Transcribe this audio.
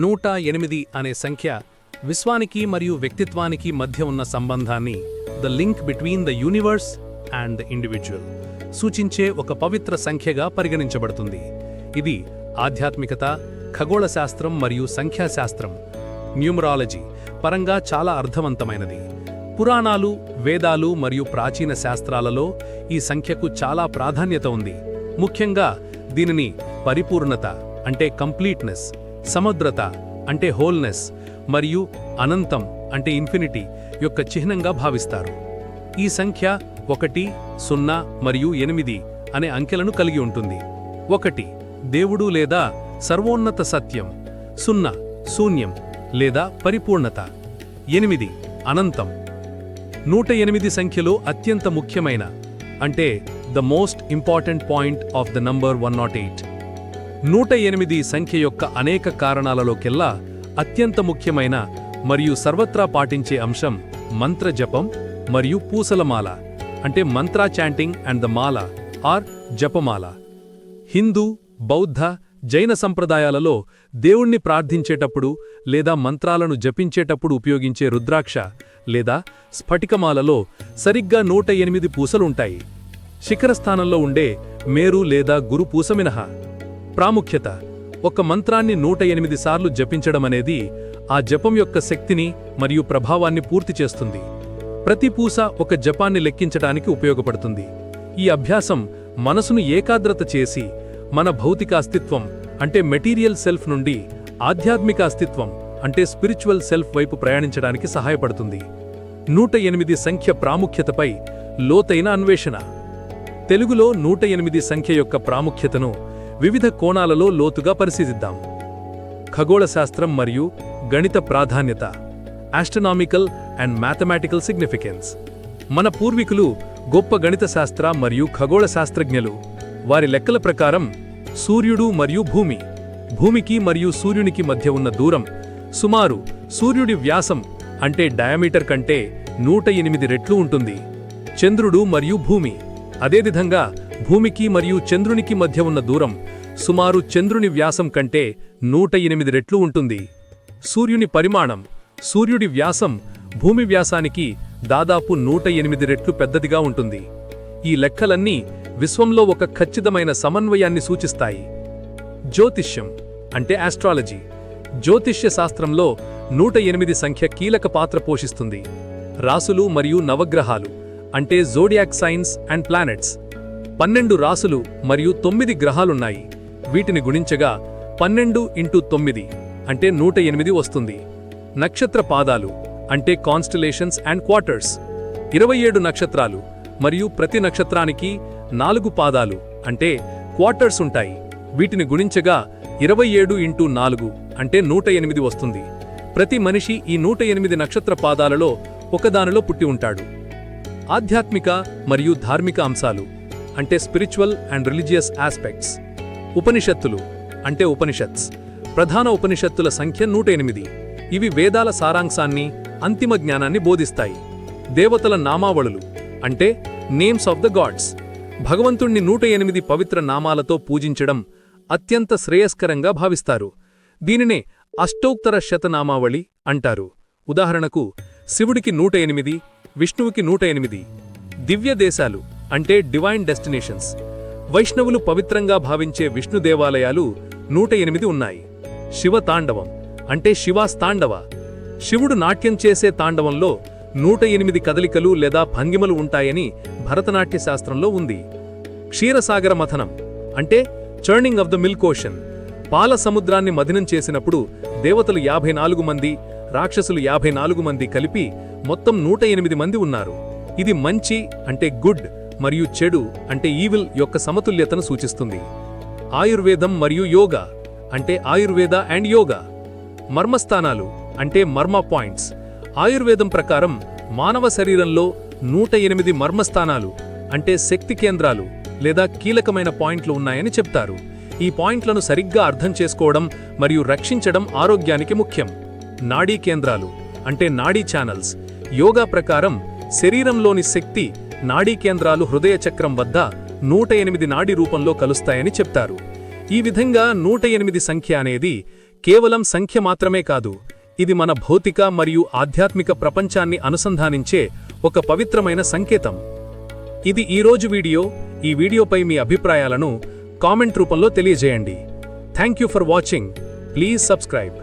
నూట ఎనిమిది అనే సంఖ్య విశ్వానికి మరియు వ్యక్తిత్వానికి మధ్య ఉన్న సంబంధాన్ని the link between the universe and the individual సూచించే ఒక పవిత్ర సంఖ్యగా పరిగణించబడుతుంది. ఇది ఆధ్యాత్మికత ఖగోళ శాస్త్రం మరియు సంఖ్యాశాస్త్రం న్యూమరాలజీ పరంగా చాలా అర్థవంతమైనది. పురాణాలు వేదాలు మరియు ప్రాచీన శాస్త్రాలలో ఈ సంఖ్యకు చాలా ప్రాధాన్యత ఉంది. ముఖ్యంగా దీనిని పరిపూర్ణత అంటే కంప్లీట్నెస్ సమగ్రత అంటే హోల్నెస్ మరియు అనంతం అంటే ఇన్ఫినిటీ యొక్క చిహ్నంగా భావిస్తారు. ఈ సంఖ్య ఒకటి సున్నా మరియు ఎనిమిది అనే అంకెలను కలిగి ఉంటుంది. ఒకటి దేవుడు లేదా సర్వోన్నత సత్యం. సున్నా శూన్యం లేదా పరిపూర్ణత. ఎనిమిది అనంతం. నూట ఎనిమిది సంఖ్యలో అత్యంత ముఖ్యమైన అంటే the most important point of the number one naught eight నూట ఎనిమిది సంఖ్య యొక్క అనేక కారణాలలోకెల్లా అత్యంత ముఖ్యమైన మరియు సర్వత్రా పాటించే అంశం మంత్ర జపం మరియు పూసలమాల అంటే mantra chanting and the mala or జపమాల. హిందూ బౌద్ధ జైన సంప్రదాయాలలో దేవుణ్ణి ప్రార్థించేటప్పుడు లేదా మంత్రాలను జపించేటప్పుడు ఉపయోగించే రుద్రాక్ష లేదా స్ఫటికమాలలో సరిగ్గా నూట ఎనిమిది పూసలుంటాయి. శిఖరస్థానంలో ఉండే మేరు లేదా గురు పూస మినహా ప్రాముఖ్యత. ఒక మంత్రాన్ని నూట ఎనిమిది సార్లు జపించడమనేది ఆ జపం యొక్క శక్తిని మరియు ప్రభావాన్ని పూర్తి చేస్తుంది. ప్రతి పూస ఒక జపాన్ని లెక్కించడానికి ఉపయోగపడుతుంది. ఈ అభ్యాసం మనసును ఏకాగ్రత చేసి మన భౌతిక అస్తిత్వం అంటే మెటీరియల్ సెల్ఫ్ నుండి ఆధ్యాత్మిక అస్తిత్వం అంటే స్పిరిచువల్ సెల్ఫ్ వైపు ప్రయాణించడానికి సహాయపడుతుంది. నూట ఎనిమిది సంఖ్య ప్రాముఖ్యతపై లోతైన అన్వేషణ. తెలుగులో నూట ఎనిమిది సంఖ్య యొక్క ప్రాముఖ్యతను వివిధ కోణాలలో లోతుగా పరిశీలిద్దాం. ఖగోళ శాస్త్రం మరియు గణిత ప్రాధాన్యత ఆస్ట్రనామికల్ అండ్ మ్యాథమెటికల్ సిగ్నిఫికెన్స్ మన పూర్వీకులు గొప్ప గణిత శాస్త్ర మరియు ఖగోళ శాస్త్రజ్ఞులు వారి లెక్కల ప్రకారం సూర్యుడు మరియు భూమి భూమికి మరియు సూర్యునికి మధ్య ఉన్న దూరం సుమారు సూర్యుడి వ్యాసం అంటే డయామీటర్ కంటే నూట ఎనిమిది రెట్లు ఉంటుంది. చంద్రుడు మరియు భూమి అదేవిధంగా భూమికి మరియు చంద్రునికి మధ్య ఉన్న దూరం సుమారు చంద్రుని వ్యాసం కంటే నూట ఎనిమిది రెట్లు ఉంటుంది. సూర్యుని పరిమాణం సూర్యుడి వ్యాసం భూమి వ్యాసానికి దాదాపు నూట ఎనిమిది రెట్లు పెద్దదిగా ఉంటుంది. ఈ లెక్కలన్నీ విశ్వంలో ఒక ఖచ్చితమైన సమన్వయాన్ని సూచిస్తాయి. జ్యోతిష్యం అంటే ఆస్ట్రాలజీ జ్యోతిష్య శాస్త్రంలో నూట ఎనిమిది సంఖ్య కీలక పాత్ర పోషిస్తుంది. రాసులు మరియు నవగ్రహాలు అంటే జోడియాక్ సైన్స్ అండ్ ప్లానెట్స్ పన్నెండు రాసులు మరియు తొమ్మిది గ్రహాలున్నాయి. వీటిని గుణించగా పన్నెండు ఇంటూ తొమ్మిది అంటే నూట ఎనిమిది వస్తుంది. నక్షత్ర పాదాలు అంటే కాన్స్టలేషన్స్ అండ్ క్వార్టర్స్ ఇరవై ఏడు నక్షత్రాలు మరియు ప్రతి నక్షత్రానికి నాలుగు పాదాలు అంటే క్వార్టర్స్ ఉంటాయి. వీటిని గుణించగా ఇరవై ఏడు ఇంటూ నాలుగు అంటే నూట ఎనిమిది వస్తుంది. ప్రతి మనిషి ఈ నూట ఎనిమిది నక్షత్ర పాదాలలో ఒకదానిలో పుట్టి ఉంటాడు. ఆధ్యాత్మిక మరియు ధార్మిక అంశాలు అంటే స్పిరిచువల్ అండ్ రిలీజియస్ ఆస్పెక్ట్స్ ఉపనిషత్తులు అంటే ఉపనిషత్స్. ప్రధాన ఉపనిషత్తుల సంఖ్య నూట ఎనిమిది ఇవి వేదాల సారాంశాన్ని అంతిమ జ్ఞానాన్ని బోధిస్తాయి. దేవతల నామావళులు అంటే నేమ్స్ ఆఫ్ ద గాడ్స్. భగవంతుణ్ణి నూట ఎనిమిది పవిత్ర నామాలతో పూజించడం అత్యంత శ్రేయస్కరంగా భావిస్తారు. దీనినే అష్టోత్తర శతనామావళి అంటారు. ఉదాహరణకు శివుడికి నూట ఎనిమిది విష్ణువుకి నూట ఎనిమిది దివ్య దేశాలు అంటే డివైన్ డెస్టినేషన్స్. వైష్ణవులు పవిత్రంగా భావించే విష్ణు దేవాలయాలు నూట ఎనిమిది ఉన్నాయి. శివ తాండవం అంటే శివాస్తాండవ. శివుడు నాట్యం చేసే తాండవంలో నూట ఎనిమిది కదలికలు లేదా భంగిమలు ఉంటాయని భరతనాట్య శాస్త్రంలో ఉంది. క్షీరసాగర మథనం అంటే churning of the milk ocean. పాల సముద్రాన్ని మథనం చేసినప్పుడు దేవతలు యాభై నాలుగు మంది రాక్షసులు యాభై నాలుగు మంది కలిపి మొత్తం నూట ఎనిమిది మంది ఉన్నారు. ఇది మంచి అంటే గుడ్. మరియు చెడు అంటే ఈవిల్ యొక్క సమతుల్యతను సూచిస్తుంది. ఆయుర్వేదం మరియు యోగా అంటే ఆయుర్వేద అండ్ యోగా. మర్మస్థానాలు అంటే మర్మ పాయింట్స్. ఆయుర్వేదం ప్రకారం మానవ శరీరంలో నూట ఎనిమిది మర్మస్థానాలు అంటే శక్తి కేంద్రాలు లేదా కీలకమైన పాయింట్లు ఉన్నాయని చెప్తారు. ఈ పాయింట్లను సరిగ్గా అర్థం చేసుకోవడం మరియు రక్షించడం ఆరోగ్యానికి ముఖ్యం. నాడీ కేంద్రాలు అంటే నాడీ ఛానల్స్. యోగా ప్రకారం శరీరంలోని శక్తి నాడీ కేంద్రాలు హృదయ చక్రం వద్ద నూట ఎనిమిది నాడీ రూపంలో కలుస్తాయని చెప్తారు. ఈ విధంగా నూట ఎనిమిది సంఖ్య అనేది కేవలం సంఖ్య మాత్రమే కాదు ఇది మన భౌతిక మరియు ఆధ్యాత్మిక ప్రపంచాన్ని అనుసంధానించే ఒక పవిత్రమైన సంకేతం. ఇది ఈరోజు వీడియో ఈ వీడియోపై మీ అభిప్రాయాలను కామెంట్ రూపంలో తెలియజేయండి. Thank you for watching. Please subscribe.